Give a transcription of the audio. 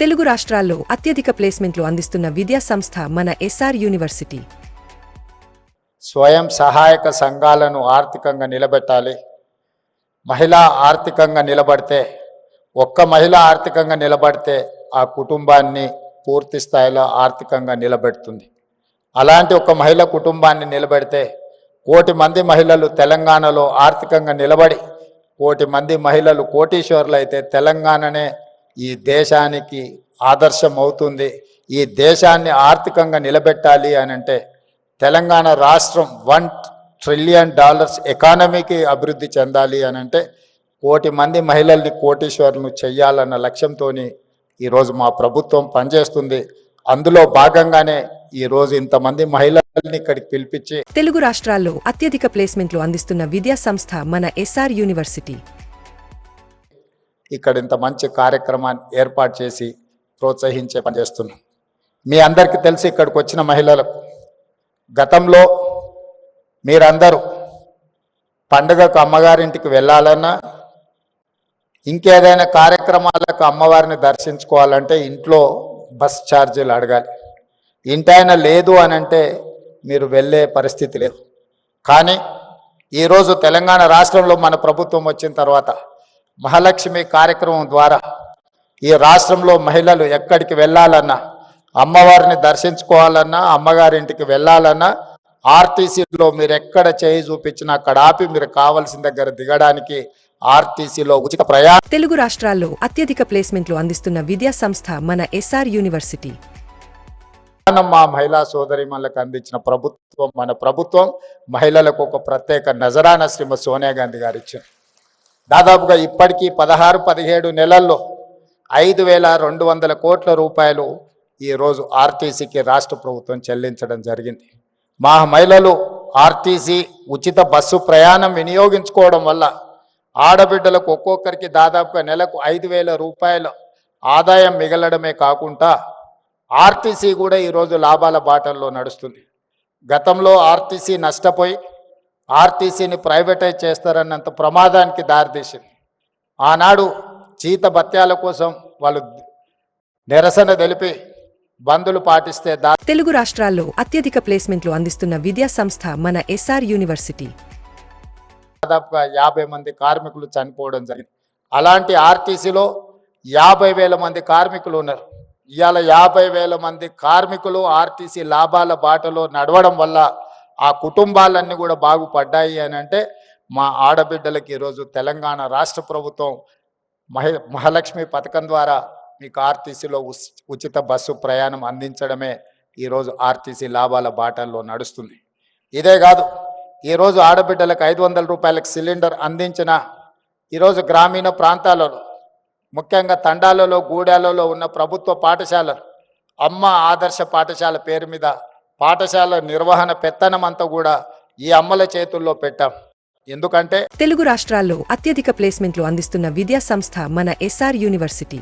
తెలుగు రాష్ట్రాల్లో అత్యధిక ప్లేస్మెంట్లు అందిస్తున్న విద్యా సంస్థ మన ఎస్ఆర్ యూనివర్సిటీ. స్వయం సహాయక సంఘాలను ఆర్థికంగా నిలబెట్టాలి. మహిళ ఆర్థికంగా నిలబడితే ఒక్క మహిళ ఆర్థికంగా నిలబడితే ఆ కుటుంబాన్ని పూర్తి స్థాయిలో ఆర్థికంగా నిలబెడుతుంది. అలాంటి ఒక మహిళ కుటుంబాన్ని నిలబెడితే కోటి మంది మహిళలు తెలంగాణలో ఆర్థికంగా నిలబడి కోటి మంది మహిళలు కోటీశ్వర్లు అయితే తెలంగాణనే ఈ దేశానికి ఆదర్శం అవుతుంది ఈ దేశాన్ని ఆర్థికంగా నిలబెట్టాలి అని అంటే తెలంగాణ రాష్ట్రం వన్ ట్రిలియన్ డాలర్స్ ఎకానమీకి అభివృద్ధి చెందాలి అని అంటే కోటి మంది మహిళల్ని కోటీశ్వరులను చెయ్యాలన్న లక్ష్యంతో ఈరోజు మా ప్రభుత్వం పనిచేస్తుంది. అందులో భాగంగానే ఈ రోజు ఇంతమంది మహిళల్ని ఇక్కడికి పిలిపించి తెలుగు రాష్ట్రాల్లో అత్యధిక ప్లేస్మెంట్లు అందిస్తున్న విద్యా సంస్థ మన ఎస్ఆర్ యూనివర్సిటీ. ఇక్కడ ఇంత మంచి కార్యక్రమాన్ని ఏర్పాటు చేసి ప్రోత్సహించే పని చేస్తున్నాం. మీ అందరికీ తెలిసి ఇక్కడికి వచ్చిన మహిళలకు గతంలో మీరందరూ పండుగకు అమ్మగారింటికి వెళ్ళాలన్నా ఇంకేదైనా కార్యక్రమాలకు అమ్మవారిని దర్శించుకోవాలంటే ఇంట్లో బస్ ఛార్జీలు అడగాలి. ఇంటైనా లేదు అని అంటే మీరు వెళ్ళే పరిస్థితి లేదు. కానీ ఈరోజు తెలంగాణ రాష్ట్రంలో మన ప్రభుత్వం వచ్చిన తర్వాత మహాలక్ష్మి కార్యక్రమం ద్వారా ఈ రాష్ట్రంలో మహిళలు ఎక్కడికి వెళ్ళాలన్నా అమ్మవారిని దర్శించుకోవాలన్నా అమ్మగారింటికి వెళ్ళాలన్నా ఆర్టీసీలో మీరు ఎక్కడ చేయి చూపించినా అక్కడ ఆపి మీరు కావలసిన దగ్గర దిగడానికి ఆర్టీసీలో ఉచిత ప్రయాణం తెలుగు రాష్ట్రాల్లో అత్యధిక ప్లేస్మెంట్లు అందిస్తున్న విద్యా సంస్థ మన ఎస్ఆర్ యూనివర్సిటీ. మా మహిళా సోదరిమణులకు అందించిన ప్రభుత్వం మన ప్రభుత్వం మహిళలకు ఒక ప్రత్యేక నజరాన శ్రీమతి సోనియా గాంధీ గారు ఇచ్చారు దాదాపుగా ఇప్పటికీ పదహారు పదిహేడు నెలల్లో ఐదు వేల రెండు వందల కోట్ల రూపాయలు ఈరోజు ఆర్టీసీకి రాష్ట్ర ప్రభుత్వం చెల్లించడం జరిగింది. మా మహిళలు ఆర్టీసీ ఉచిత బస్సు ప్రయాణం వినియోగించుకోవడం వల్ల ఆడబిడ్డలకు ఒక్కొక్కరికి దాదాపుగా నెలకు ఐదు వేల రూపాయల ఆదాయం మిగలడమే కాకుండా ఆర్టీసీ కూడా ఈరోజు లాభాల బాటల్లో నడుస్తుంది. గతంలో ఆర్టీసీ నష్టపోయి ఆర్టీసీని ప్రైవేటైజ్ చేస్తారన్నంత ప్రమాదానికి దారితీసింది. ఆనాడు జీత భత్యాల కోసం వాళ్ళు నిరసన తెలిపి బందులు పాటిస్తే తెలుగు రాష్ట్రాల్లో అత్యధిక ప్లేస్మెంట్లు అందిస్తున్న విద్యా సంస్థ మన ఎస్ఆర్ యూనివర్సిటీ. దాదాపుగా యాభై మంది కార్మికులు చనిపోవడం జరిగింది. అలాంటి ఆర్టీసీలో యాభై వేల మంది కార్మికులు ఉన్నారు. ఇవాళ యాభై వేల మంది కార్మికులు ఆర్టీసీ లాభాల బాటలో నడవడం వల్ల ఆ కుటుంబాలన్నీ కూడా బాగుపడ్డాయి అని అంటే మా ఆడబిడ్డలకి ఈరోజు తెలంగాణ రాష్ట్ర ప్రభుత్వం మహి మహాలక్ష్మి పథకం ద్వారా మీకు ఆర్టీసీలో ఉచిత బస్సు ప్రయాణం అందించడమే ఈరోజు ఆర్టీసీ లాభాల బాటల్లో నడుస్తుంది. ఇదే కాదు ఈరోజు ఆడబిడ్డలకు ఐదు వందల రూపాయలకు సిలిండర్ అందించిన ఈరోజు గ్రామీణ ప్రాంతాలలో ముఖ్యంగా తండాలలో గూడాలలో ఉన్న ప్రభుత్వ పాఠశాలలు అమ్మ ఆదర్శ పాఠశాల పేరు మీద పాఠశాల నిర్వహణ పెత్తనం అంతా కూడా ఈ అమ్మల చేతుల్లో పెట్టాం. ఎందుకంటే తెలుగు రాష్ట్రాల్లో అత్యధిక ప్లేస్మెంట్లు అందిస్తున్న విద్యా సంస్థ మన ఎస్ఆర్ యూనివర్సిటీ.